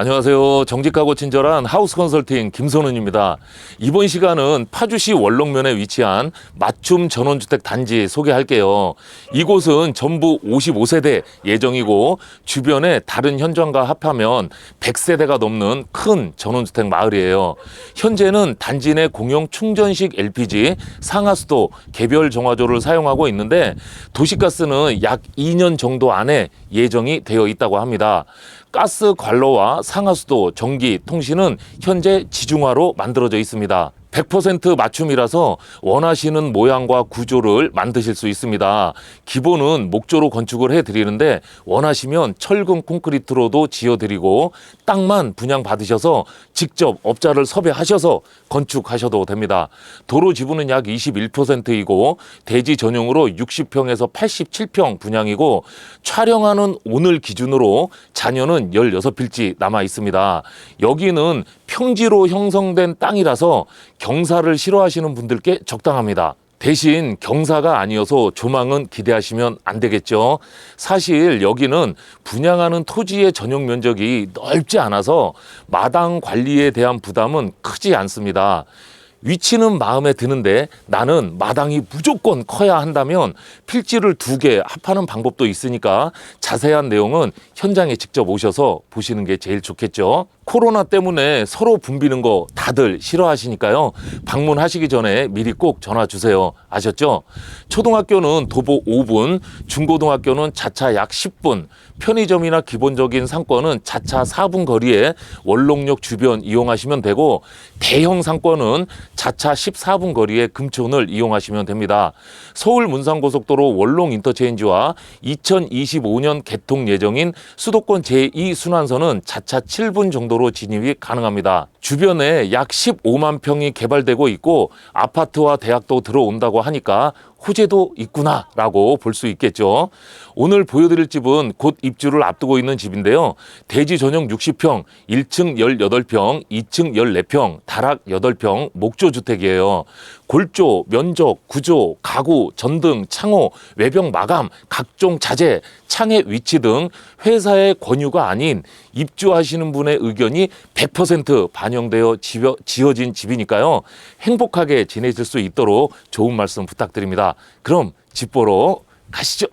안녕하세요. 정직하고 친절한 하우스 컨설팅 김선훈입니다. 이번 시간은 파주시 원롱면에 위치한 맞춤 전원주택 단지 소개할게요. 이곳은 전부 55세대 예정이고 주변에 다른 현장과 합하면 100세대가 넘는 큰 전원주택 마을이에요. 현재는 단지 내 공용 충전식 LPG, 상하수도, 개별 정화조를 사용하고 있는데 도시가스는 약 2년 정도 안에 예정이 되어 있다고 합니다. 가스 관로와 상하수도, 전기, 통신은 현재 지중화로 만들어져 있습니다. 100% 맞춤이라서 원하시는 모양과 구조를 만드실 수 있습니다. 기본은 목조로 건축을 해드리는데 원하시면 철근 콘크리트로도 지어드리고 땅만 분양 받으셔서 직접 업자를 섭외하셔서 건축하셔도 됩니다. 도로 지분은 약 21%이고 대지 전용으로 60평에서 87평 분양이고 촬영하는 오늘 기준으로 자녀는 16필지 남아 있습니다. 여기는 평지로 형성된 땅이라서 경사를 싫어하시는 분들께 적당합니다. 대신 경사가 아니어서 조망은 기대하시면 안 되겠죠. 사실 여기는 분양하는 토지의 전용 면적이 넓지 않아서 마당 관리에 대한 부담은 크지 않습니다. 위치는 마음에 드는데 나는 마당이 무조건 커야 한다면 필지를 두 개 합하는 방법도 있으니까 자세한 내용은 현장에 직접 오셔서 보시는 게 제일 좋겠죠. 코로나 때문에 서로 붐비는 거 다들 싫어하시니까요. 방문하시기 전에 미리 꼭 전화 주세요. 아셨죠? 초등학교는 도보 5분, 중고등학교는 자차 약 10분, 편의점이나 기본적인 상권은 자차 4분 거리에 원롱역 주변 이용하시면 되고 대형 상권은 자차 14분 거리에 금촌을 이용하시면 됩니다. 서울 문산고속도로 원롱 인터체인지와 2025년 개통 예정인 수도권 제2순환선은 자차 7분 정도 로 진입이 가능합니다. 주변에 약 15만 평이 개발되고 있고 아파트와 대학도 들어온다고 하니까 호재도 있구나라고 볼 수 있겠죠. 오늘 보여드릴 집은 곧 입주를 앞두고 있는 집인데요. 대지 전용 60평, 1층 18평, 2층 14평, 다락 8평, 목조 주택이에요. 골조, 면적, 구조, 가구, 전등, 창호, 외벽 마감, 각종 자재, 창의 위치 등 회사의 권유가 아닌 입주하시는 분의 의견이 100% 반영되어 지어, 지어진 집이니까요. 행복하게 지내실 수 있도록 좋은 말씀 부탁드립니다. 그럼 집 보러 가시죠.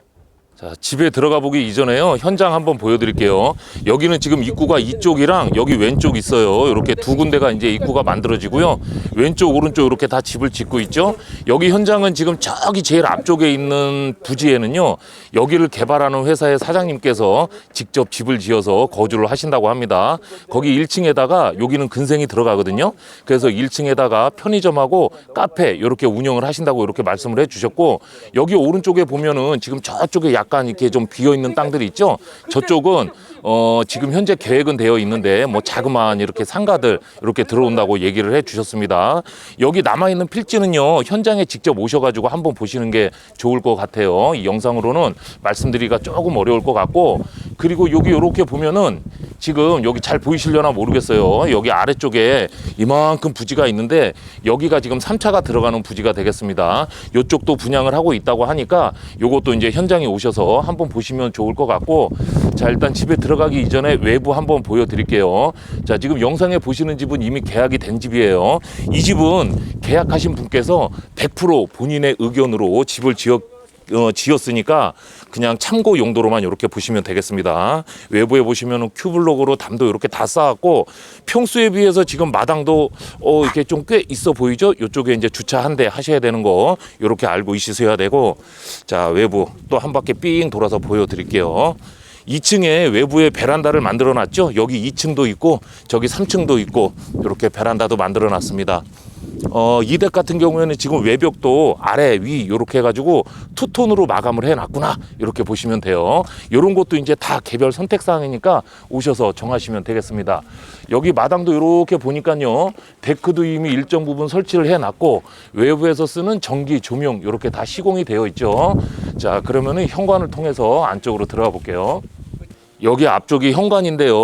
자, 집에 들어가 보기 이전에요. 현장 한번 보여드릴게요. 여기는 지금 입구가 이쪽이랑 여기 왼쪽 있어요. 이렇게 두 군데가 이제 입구가 만들어지고요. 왼쪽, 오른쪽 이렇게 다 집을 짓고 있죠. 여기 현장은 지금 저기 제일 앞쪽에 있는 부지에는요. 여기를 개발하는 회사의 사장님께서 직접 집을 지어서 거주를 하신다고 합니다. 거기 1층에다가 여기는 근생이 들어가거든요. 그래서 1층에다가 편의점하고 카페 이렇게 운영을 하신다고 이렇게 말씀을 해주셨고 여기 오른쪽에 보면은 지금 저쪽에 약간 이렇게 좀 비어 있는 땅들이 있죠. 저쪽은 어 지금 현재 계획은 되어 있는데 뭐 자그마한 이렇게 상가들 이렇게 들어온다고 얘기를 해 주셨습니다. 여기 남아 있는 필지는요 현장에 직접 오셔가지고 한번 보시는 게 좋을 것 같아요. 이 영상으로는 말씀드리기가 조금 어려울 것 같고 그리고 여기 이렇게 보면은 지금 여기 잘 보이시려나 모르겠어요. 여기 아래쪽에 이만큼 부지가 있는데 여기가 지금 3차가 들어가는 부지가 되겠습니다. 이쪽도 분양을 하고 있다고 하니까 요것도 이제 현장에 오셔서 한번 보시면 좋을 것 같고 자 일단 집에 들어 가기 이전에 외부 한번 보여드릴게요. 자 지금 영상에 보시는 집은 이미 계약이 된 집이에요. 이 집은 계약하신 분께서 100% 본인의 의견으로 집을 지어 어, 지었으니까 그냥 참고 용도로만 이렇게 보시면 되겠습니다. 외부에 보시면 큐블록으로 담도 이렇게 다 쌓았고 평수에 비해서 지금 마당도 어, 이렇게 좀 꽤 있어 보이죠? 이쪽에 이제 주차 한 대 하셔야 되는 거 이렇게 알고 있으셔야 되고 자 외부 또 한 바퀴 삥 돌아서 보여드릴게요. 2층에 외부에 베란다를 만들어 놨죠. 여기 2층도 있고 저기 3층도 있고 이렇게 베란다도 만들어 놨습니다. 어, 이댁 같은 경우에는 지금 외벽도 아래 위 이렇게 해가지고 투톤으로 마감을 해놨구나 이렇게 보시면 돼요. 이런 것도 이제 다 개별 선택 사항이니까 오셔서 정하시면 되겠습니다. 여기 마당도 이렇게 보니까요 데크도 이미 일정 부분 설치를 해놨고 외부에서 쓰는 전기 조명 이렇게 다 시공이 되어 있죠. 자 그러면은 현관을 통해서 안쪽으로 들어가 볼게요. 여기 앞쪽이 현관인데요.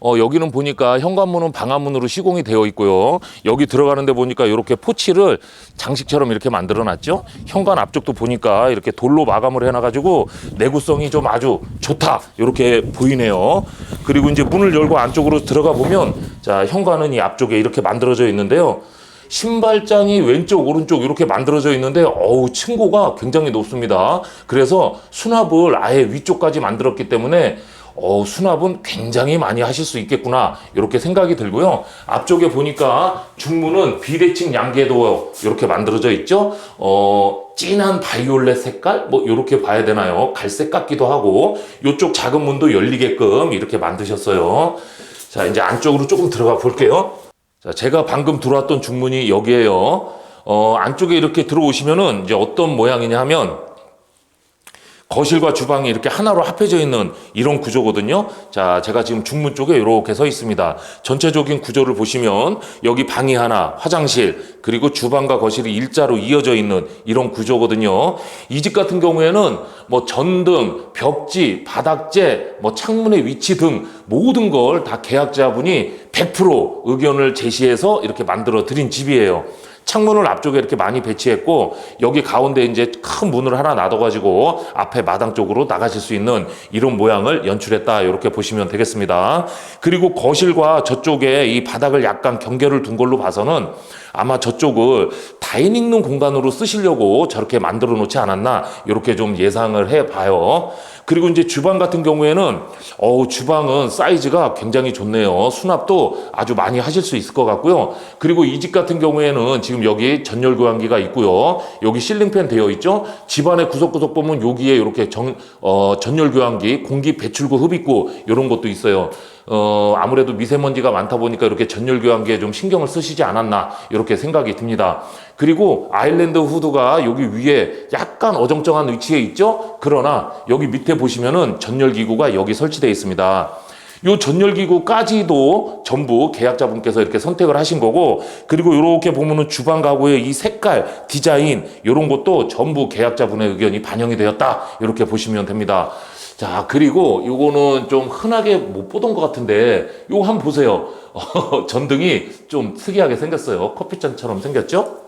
어, 여기는 보니까 현관문은 방화문으로 시공이 되어 있고요. 여기 들어가는데 보니까 이렇게 포치를 장식처럼 이렇게 만들어 놨죠. 현관 앞쪽도 보니까 이렇게 돌로 마감을 해놔가지고 내구성이 좀 아주 좋다. 이렇게 보이네요. 그리고 이제 문을 열고 안쪽으로 들어가 보면 자, 현관은 이 앞쪽에 이렇게 만들어져 있는데요. 신발장이 왼쪽 오른쪽 이렇게 만들어져 있는데 어우 층고가 굉장히 높습니다. 그래서 수납을 아예 위쪽까지 만들었기 때문에 어 수납은 굉장히 많이 하실 수 있겠구나 이렇게 생각이 들고요. 앞쪽에 보니까 중문은 비대칭 양계도 이렇게 만들어져 있죠. 어 진한 바이올렛 색깔 뭐 이렇게 봐야 되나요? 갈색 같기도 하고 이쪽 작은 문도 열리게끔 이렇게 만드셨어요. 자 이제 안쪽으로 조금 들어가 볼게요. 자, 제가 방금 들어왔던 중문이 여기에요. 어, 안쪽에 이렇게 들어오시면은 이제 어떤 모양이냐 하면 거실과 주방이 이렇게 하나로 합해져 있는 이런 구조거든요. 자, 제가 지금 중문 쪽에 이렇게 서 있습니다. 전체적인 구조를 보시면 여기 방이 하나, 화장실, 그리고 주방과 거실이 일자로 이어져 있는 이런 구조거든요. 이 집 같은 경우에는 뭐 전등, 벽지, 바닥재, 뭐 창문의 위치 등 모든 걸 다 계약자분이 100% 의견을 제시해서 이렇게 만들어 드린 집이에요. 창문을 앞쪽에 이렇게 많이 배치했고 여기 가운데 이제 큰 문을 하나 놔둬가지고 앞에 마당 쪽으로 나가실 수 있는 이런 모양을 연출했다 이렇게 보시면 되겠습니다. 그리고 거실과 저쪽에 이 바닥을 약간 경계를 둔 걸로 봐서는 아마 저쪽을 다이닝룸 공간으로 쓰시려고 저렇게 만들어 놓지 않았나 이렇게 좀 예상을 해 봐요. 그리고 이제 주방 같은 경우에는 어우 주방은 사이즈가 굉장히 좋네요. 수납도 아주 많이 하실 수 있을 것 같고요. 그리고 이 집 같은 경우에는 지금 여기 전열 교환기가 있고요. 여기 실링팬 되어 있죠. 집안의 구석구석 보면 여기에 이렇게 정, 어, 전열 교환기, 공기 배출구 흡입구 이런 것도 있어요. 어, 아무래도 미세먼지가 많다 보니까 이렇게 전열 교환기에 좀 신경을 쓰시지 않았나 이렇게 생각이 듭니다. 그리고 아일랜드 후드가 여기 위에 약간 어정쩡한 위치에 있죠? 그러나 여기 밑에 보시면은 전열 기구가 여기 설치되어 있습니다. 요 전열 기구까지도 전부 계약자분께서 이렇게 선택을 하신 거고 그리고 이렇게 보면은 주방 가구의 이 색깔 디자인 이런 것도 전부 계약자분의 의견이 반영이 되었다 이렇게 보시면 됩니다. 자 그리고 요거는 좀 흔하게 못 보던 것 같은데 요거 한번 보세요. 어, 전등이 좀 특이하게 생겼어요. 커피잔처럼 생겼죠?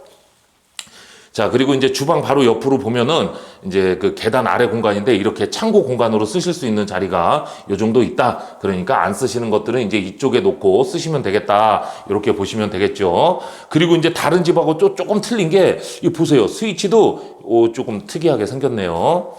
자, 그리고 이제 주방 바로 옆으로 보면은 이제 그 계단 아래 공간인데 이렇게 창고 공간으로 쓰실 수 있는 자리가 요 정도 있다. 그러니까 안 쓰시는 것들은 이제 이쪽에 놓고 쓰시면 되겠다. 이렇게 보시면 되겠죠. 그리고 이제 다른 집하고 또 조금 틀린 게 이 보세요. 스위치도 오, 조금 특이하게 생겼네요.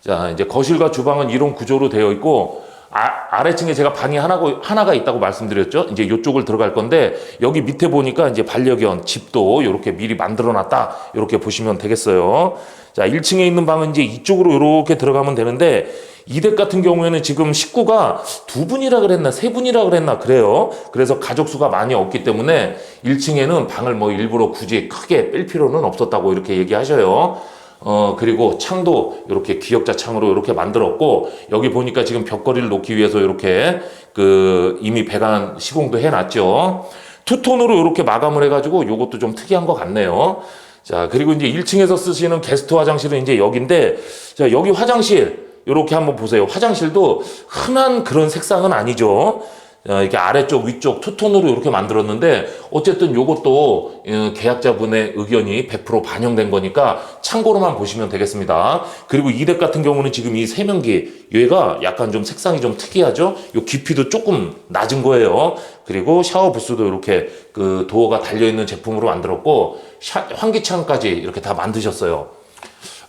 자, 이제 거실과 주방은 이런 구조로 되어 있고 아, 아래층에 제가 방이 하나가, 하나가 있다고 말씀드렸죠. 이제 이쪽을 들어갈 건데 여기 밑에 보니까 이제 반려견 집도 이렇게 미리 만들어 놨다. 이렇게 보시면 되겠어요. 자, 1층에 있는 방은 이제 이쪽으로 이렇게 들어가면 되는데 이 댁 같은 경우에는 지금 식구가 두 분이라 그랬나 세 분이라 그랬나 그래요. 그래서 가족 수가 많이 없기 때문에 1층에는 방을 뭐 일부러 굳이 크게 뺄 필요는 없었다고 이렇게 얘기하셔요. 어, 그리고 창도 이렇게 기역자 창으로 이렇게 만들었고, 여기 보니까 지금 벽걸이를 놓기 위해서 이렇게 그 이미 배관 시공도 해놨죠. 투톤으로 이렇게 마감을 해가지고 요것도 좀 특이한 것 같네요. 자, 그리고 이제 1층에서 쓰시는 게스트 화장실은 이제 여기인데, 자, 여기 화장실, 이렇게 한번 보세요. 화장실도 흔한 그런 색상은 아니죠. 어, 이렇게 아래쪽 위쪽 투톤으로 이렇게 만들었는데 어쨌든 요것도 어, 계약자분의 의견이 100% 반영된 거니까 참고로만 보시면 되겠습니다. 그리고 이덱 같은 경우는 지금 이 세면기 얘가 약간 좀 색상이 좀 특이하죠. 요 깊이도 조금 낮은 거예요. 그리고 샤워 부스도 이렇게 그 도어가 달려 있는 제품으로 만들었고 샤, 환기창까지 이렇게 다 만드셨어요.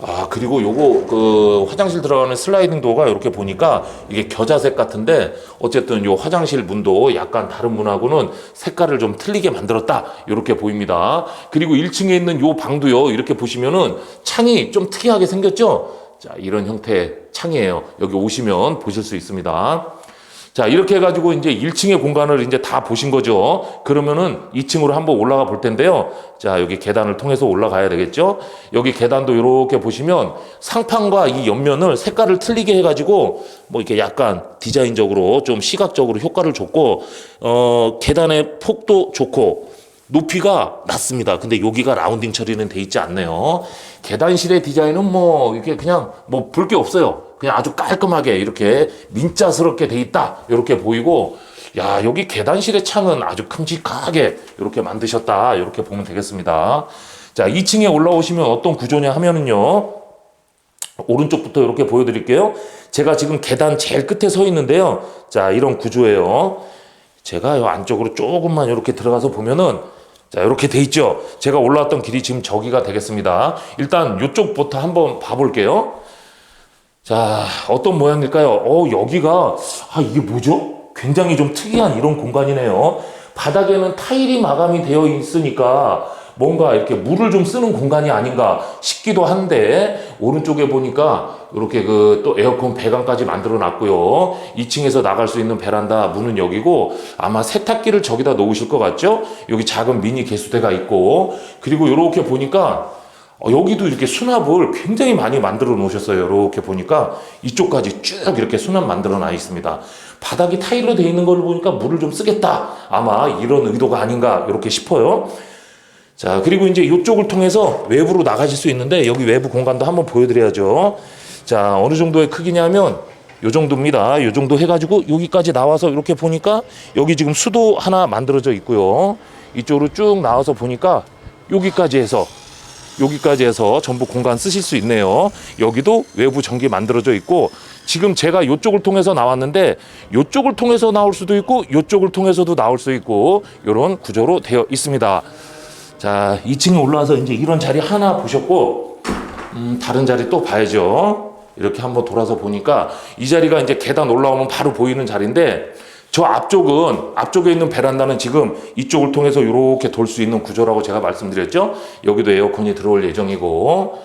아 그리고 요거 그 화장실 들어가는 슬라이딩 도어가 이렇게 보니까 이게 겨자색 같은데 어쨌든 요 화장실 문도 약간 다른 문하고는 색깔을 좀 틀리게 만들었다. 이렇게 보입니다. 그리고 1층에 있는 요 방도요. 이렇게 보시면은 창이 좀 특이하게 생겼죠? 자 이런 형태의 창이에요. 여기 오시면 보실 수 있습니다 자, 이렇게 해가지고 이제 1층의 공간을 이제 다 보신 거죠. 그러면은 2층으로 한번 올라가 볼 텐데요. 자, 여기 계단을 통해서 올라가야 되겠죠. 여기 계단도 이렇게 보시면 상판과 이 옆면을 색깔을 틀리게 해가지고 뭐 이렇게 약간 디자인적으로 좀 시각적으로 효과를 줬고, 어, 계단의 폭도 좋고, 높이가 낮습니다. 근데 여기가 라운딩 처리는 돼 있지 않네요. 계단실의 디자인은 뭐 이게 그냥 뭐 볼 게 없어요. 그냥 아주 깔끔하게 이렇게 민자스럽게 돼 있다. 이렇게 보이고 야, 여기 계단실의 창은 아주 큼직하게 이렇게 만드셨다. 이렇게 보면 되겠습니다. 자, 2층에 올라오시면 어떤 구조냐 하면은요. 오른쪽부터 이렇게 보여드릴게요. 제가 지금 계단 제일 끝에 서 있는데요. 자, 이런 구조예요. 제가 요 안쪽으로 조금만 이렇게 들어가서 보면은 자, 이렇게 돼 있죠. 제가 올라왔던 길이 지금 저기가 되겠습니다. 일단 이쪽부터 한번 봐볼게요. 자, 어떤 모양일까요? 어, 여기가, 아, 이게 뭐죠? 굉장히 좀 특이한 이런 공간이네요. 바닥에는 타일이 마감이 되어 있으니까 뭔가 이렇게 물을 좀 쓰는 공간이 아닌가 싶기도 한데, 오른쪽에 보니까 이렇게 그 또 에어컨 배관까지 만들어 놨고요. 2층에서 나갈 수 있는 베란다 문은 여기고, 아마 세탁기를 저기다 놓으실 것 같죠? 여기 작은 미니 개수대가 있고, 그리고 이렇게 보니까 어, 여기도 이렇게 수납을 굉장히 많이 만들어 놓으셨어요. 이렇게 보니까 이쪽까지 쭉 이렇게 수납 만들어 놔 있습니다. 바닥이 타일로 되어 있는 걸 보니까 물을 좀 쓰겠다. 아마 이런 의도가 아닌가 이렇게 싶어요. 자, 그리고 이제 이쪽을 통해서 외부로 나가실 수 있는데 여기 외부 공간도 한번 보여드려야죠. 자, 어느 정도의 크기냐면 요 정도입니다. 요 정도 해가지고 여기까지 나와서 이렇게 보니까 여기 지금 수도 하나 만들어져 있고요. 이쪽으로 쭉 나와서 보니까 여기까지 해서 여기까지 해서 전부 공간 쓰실 수 있네요. 여기도 외부 전기 만들어져 있고 지금 제가 이쪽을 통해서 나왔는데 이쪽을 통해서 나올 수도 있고 이쪽을 통해서도 나올 수 있고 이런 구조로 되어 있습니다. 자, 2층에 올라와서 이제 이런 자리 하나 보셨고 음, 다른 자리 또 봐야죠. 이렇게 한번 돌아서 보니까 이 자리가 이제 계단 올라오면 바로 보이는 자리인데 저 앞쪽은 앞쪽에 있는 베란다는 지금 이쪽을 통해서 이렇게 돌 수 있는 구조라고 제가 말씀드렸죠. 여기도 에어컨이 들어올 예정이고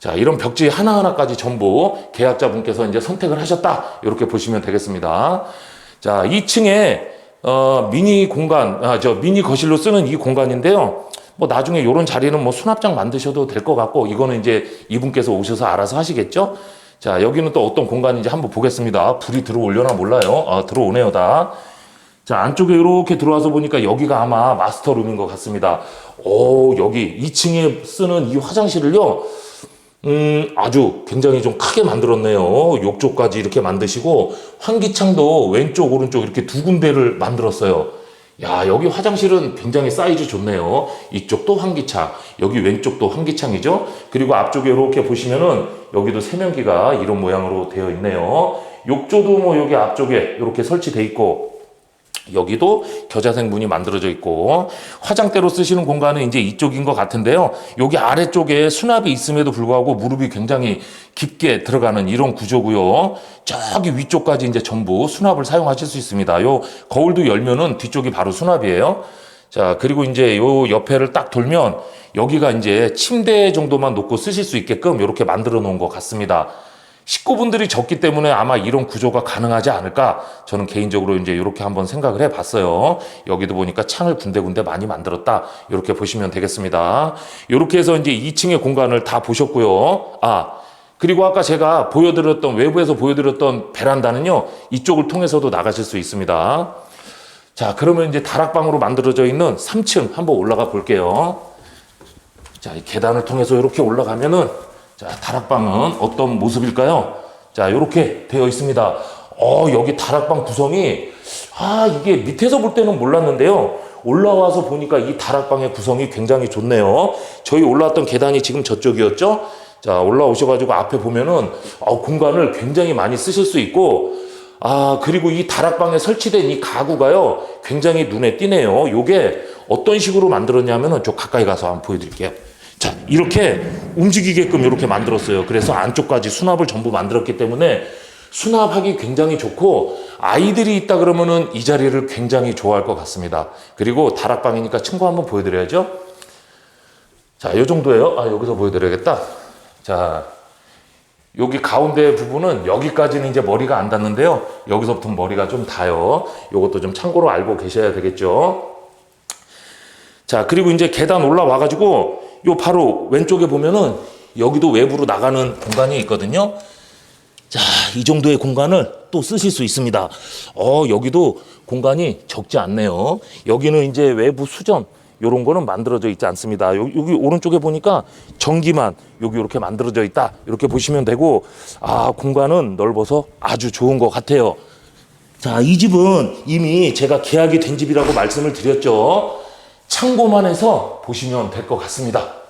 자 이런 벽지 하나하나까지 전부 계약자분께서 이제 선택을 하셨다 이렇게 보시면 되겠습니다. 자 2층에 어, 미니 공간 아, 저 미니 거실로 쓰는 이 공간인데요. 뭐 나중에 이런 자리는 뭐 수납장 만드셔도 될 것 같고 이거는 이제 이분께서 오셔서 알아서 하시겠죠. 자 여기는 또 어떤 공간인지 한번 보겠습니다. 불이 들어올려나 몰라요. 아, 들어오네요 다. 자 안쪽에 이렇게 들어와서 보니까 여기가 아마 마스터룸인 것 같습니다. 오 여기 2층에 쓰는 이 화장실을요. 음, 아주 굉장히 좀 크게 만들었네요. 욕조까지 이렇게 만드시고, 환기창도 왼쪽, 오른쪽 이렇게 두 군데를 만들었어요. 야, 여기 화장실은 굉장히 사이즈 좋네요. 이쪽도 환기창, 여기 왼쪽도 환기창이죠. 그리고 앞쪽에 이렇게 보시면은 여기도 세면기가 이런 모양으로 되어 있네요. 욕조도 뭐 여기 앞쪽에 이렇게 설치돼 있고, 여기도 겨자색 문이 만들어져 있고 화장대로 쓰시는 공간은 이제 이쪽인 것 같은데요. 여기 아래쪽에 수납이 있음에도 불구하고 무릎이 굉장히 깊게 들어가는 이런 구조고요. 저기 위쪽까지 이제 전부 수납을 사용하실 수 있습니다. 요 거울도 열면은 뒤쪽이 바로 수납이에요. 자, 그리고 이제 요 옆에를 딱 돌면 여기가 이제 침대 정도만 놓고 쓰실 수 있게끔 이렇게 만들어 놓은 것 같습니다. 식구분들이 적기 때문에 아마 이런 구조가 가능하지 않을까 저는 개인적으로 이제 이렇게 한번 생각을 해 봤어요. 여기도 보니까 창을 군데군데 많이 만들었다. 이렇게 보시면 되겠습니다. 이렇게 해서 이제 2층의 공간을 다 보셨고요. 아, 그리고 아까 제가 보여드렸던 외부에서 보여드렸던 베란다는요. 이쪽을 통해서도 나가실 수 있습니다. 자, 그러면 이제 다락방으로 만들어져 있는 3층 한번 올라가 볼게요. 자, 이 계단을 통해서 이렇게 올라가면은 자, 다락방은 어떤 모습일까요? 자, 이렇게 되어 있습니다. 어, 여기 다락방 구성이, 아, 이게 밑에서 볼 때는 몰랐는데요. 올라와서 보니까 이 다락방의 구성이 굉장히 좋네요. 저희 올라왔던 계단이 지금 저쪽이었죠? 자, 올라오셔가지고 앞에 보면은, 어, 공간을 굉장히 많이 쓰실 수 있고, 아, 그리고 이 다락방에 설치된 이 가구가요, 굉장히 눈에 띄네요. 요게 어떤 식으로 만들었냐면은, 저 가까이 가서 한번 보여드릴게요. 자, 이렇게 움직이게끔 이렇게 만들었어요. 그래서 안쪽까지 수납을 전부 만들었기 때문에 수납하기 굉장히 좋고 아이들이 있다 그러면은 이 자리를 굉장히 좋아할 것 같습니다. 그리고 다락방이니까 친구 한번 보여드려야죠. 자, 요 정도예요. 아, 여기서 보여드려야겠다. 자, 여기 가운데 부분은 여기까지는 이제 머리가 안 닿는데요. 여기서부터 머리가 좀 닿아요. 요것도 좀 참고로 알고 계셔야 되겠죠. 자, 그리고 이제 계단 올라와가지고 요 바로 왼쪽에 보면은 여기도 외부로 나가는 공간이 있거든요. 자, 이 정도의 공간을 또 쓰실 수 있습니다. 어, 여기도 공간이 적지 않네요. 여기는 이제 외부 수전, 요런 거는 만들어져 있지 않습니다. 요- 여기 오른쪽에 보니까 전기만 여기 이렇게 만들어져 있다. 이렇게 보시면 되고 아, 공간은 넓어서 아주 좋은 것 같아요. 자, 이 집은 이미 제가 계약이 된 집이라고 말씀을 드렸죠. 참고만 해서 보시면 될 것 같습니다.